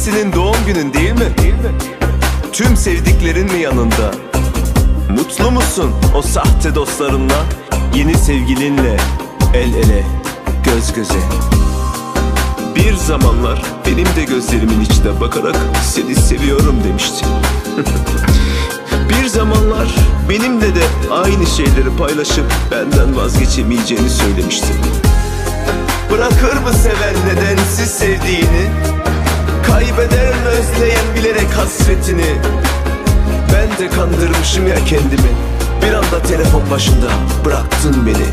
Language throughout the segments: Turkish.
senin doğum günün değil mi? Tüm sevdiklerin mi yanında? Mutlu musun o sahte dostlarınla? Yeni sevgilinle el ele, göz göze. Bir zamanlar benim de gözlerimin içine bakarak seni seviyorum demişti. Bir zamanlar benimle de aynı şeyleri paylaşıp benden vazgeçemeyeceğini söylemişti. Bırakır mı seven nedensiz sevdiğini? Hasretini? Ben de kandırmışım ya kendimi. Bir anda telefon başında bıraktın beni.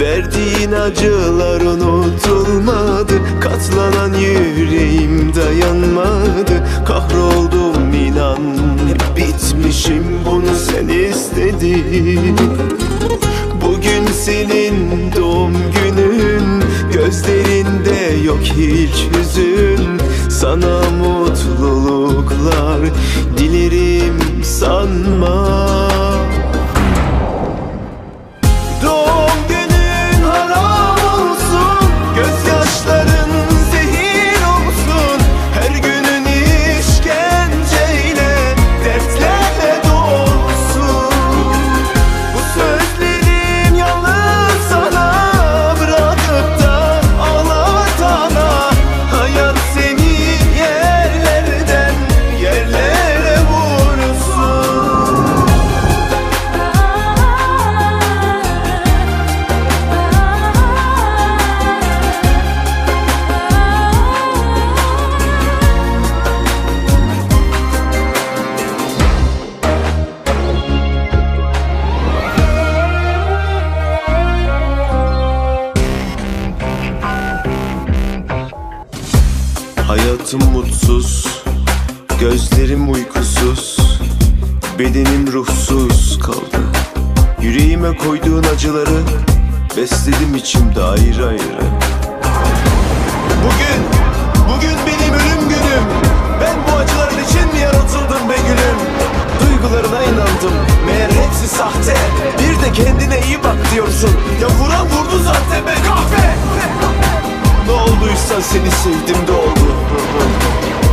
Verdiğin acılar unutulmadı. Katlanan yüreğim dayanmadı. Kahroldum inan bitmişim. Bunu sen istedin. Bugün senin doğum günün. Gözlerinde yok hiç hüzün. Sana mutluluklar mutsuz, gözlerim uykusuz, bedenim ruhsuz kaldı. Yüreğime koyduğun acıları besledim içimde ayrı ayrı. Bugün, bugün benim ölüm günüm. Olduysa seni sevdim de oldu.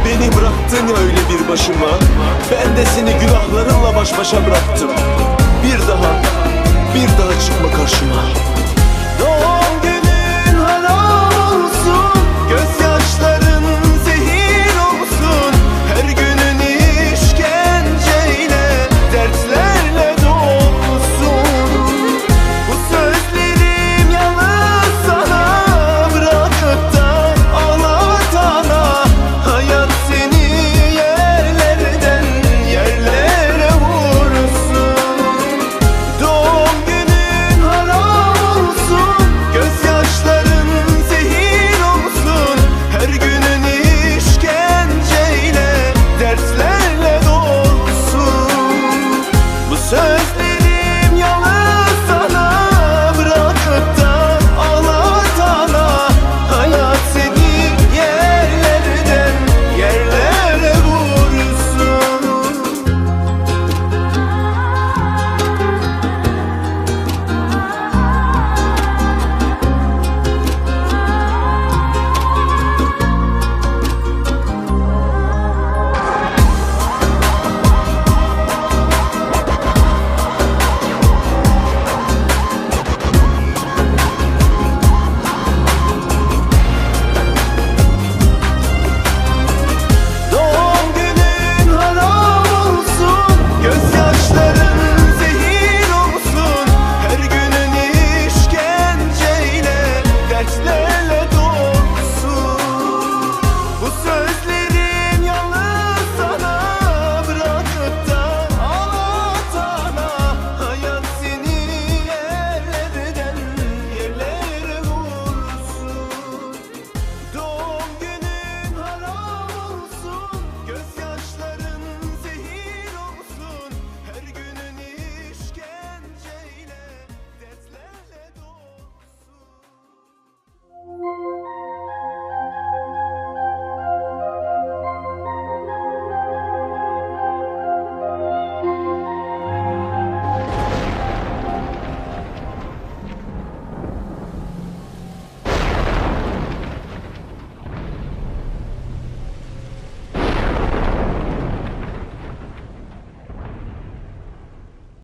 Beni bıraktın öyle bir başıma. Ben de seni günahlarınla baş başa bıraktım. Bir daha, bir daha çıkma karşıma